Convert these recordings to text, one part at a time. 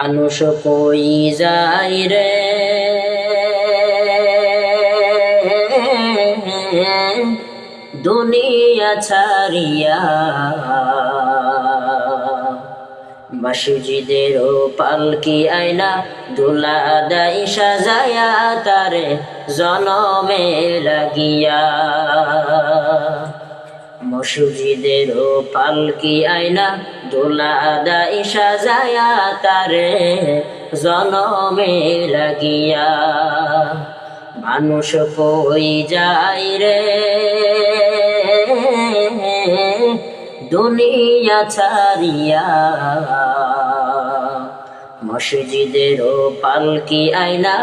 মানুষ কই যায় রে? দুনিয়া ছাড়িয়া মসজিদের পালকি আয়না দুলা দাই সাজায়া তারে জনমে লাগিয়া। মসজিদের ও পালকি আয়না? দোলা দাই সাজায়া তারে জনমে লাগিয়া। মানুষ কই যাই রে? দুনিয়া ছাড়িয়া মসজিদের পালকি আয়না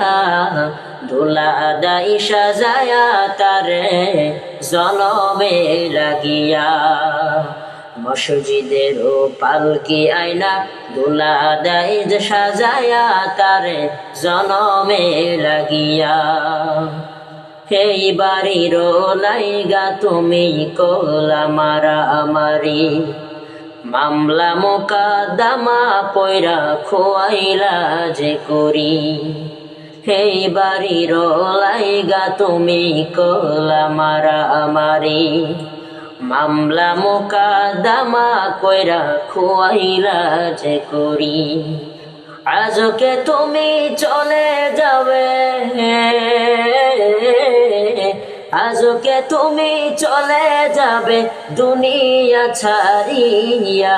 দোলা দাই সাজায়া তারে জনমে লাগিয়া মসজিদের পালকি আয়না দোলা দাই সাজায়া তারে জনমে লাগিয়া এই বাড়ির লাইগা তুমি, কলা মারা আমারি। মামলা মোকাদ্দমা পয়রা খোয়াইলা যে করি। এই বাড়ির লাইগা তুমি কলা মারা আমারি। মামলা মোকাদ্দমা কইরা খোয়াইলা যে করি। আজকে তুমি চলে যাবে। আজকে তুমি চলে যাবে দুনিয়া ছাড়িয়া।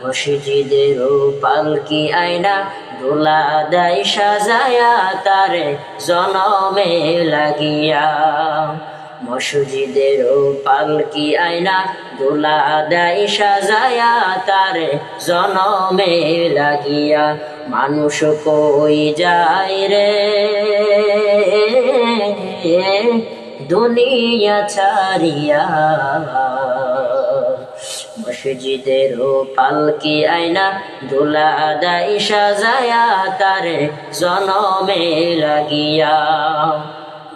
মসজিদের পালকি আয়না দোলা দাই সাজায়া তারে জনমে লাগিয়া। মসজিদের পালকি আয়না দোলা দাই সাজায়া তারে জনমে লাগিয়া। মানুষ কই যায় রে? দুনিয়া ছাড়িয়া। মসজিদের পালকি আয়না দোলা দাই সাজায়া তারে জনমে লাগিয়া।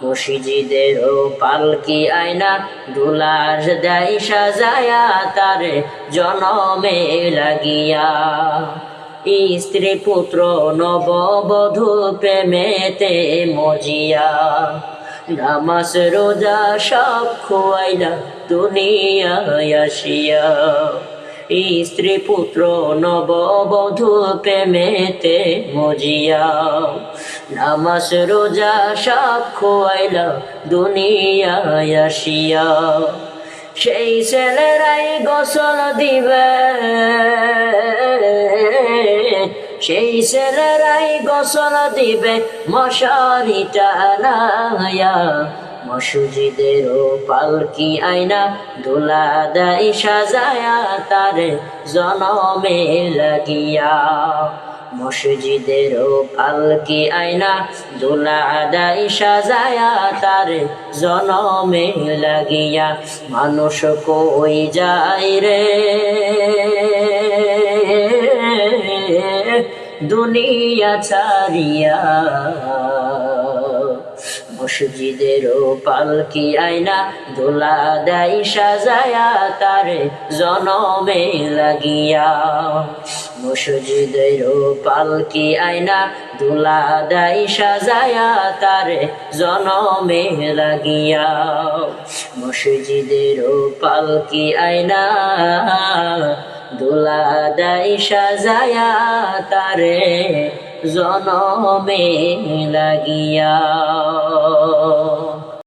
মসজিদের পালকি আয়না দুলার দাই সাজায়া তারে জনমে লাগিয়া। স্ত্রী পুত্র নববধূ প্রেমেতে মজিয়া। নামাজ রোজা সব খোয়াইলা দুনিয়ায় আসিয়া। স্ত্রী পুত্র নববধূ প্রেমেতে মজিয়া। নামাজ রোজা সব খোয়াইলা দুনিয়ায় আসিয়া। সেই ছেলেরাই গোসল দিবে সেই ছেলেরাই গোসল দিবে, মশারি টানায়া। মসজিদের পালকি আয়না দোলা দাই সাজায়া তারে জনমে লাগিয়া। মসজিদের পালকি আয়না দোলা দাই সাজায়া তারে জনমে লাগিয়া। মানুষ কই যায় রে? দুনিয়া ছাড়িয়া। মসজিদের পালকি আয়না দোলা দাই সাজায়া তারে জনমে লাগিয়া। মসজিদের পালকি আয়না দোলা দাই সাজায়া তারে জনমে লাগিয়া। মসজিদের পালকি আয়না দুলা দাই সাজায়া তারে জনমে লাগিয়া।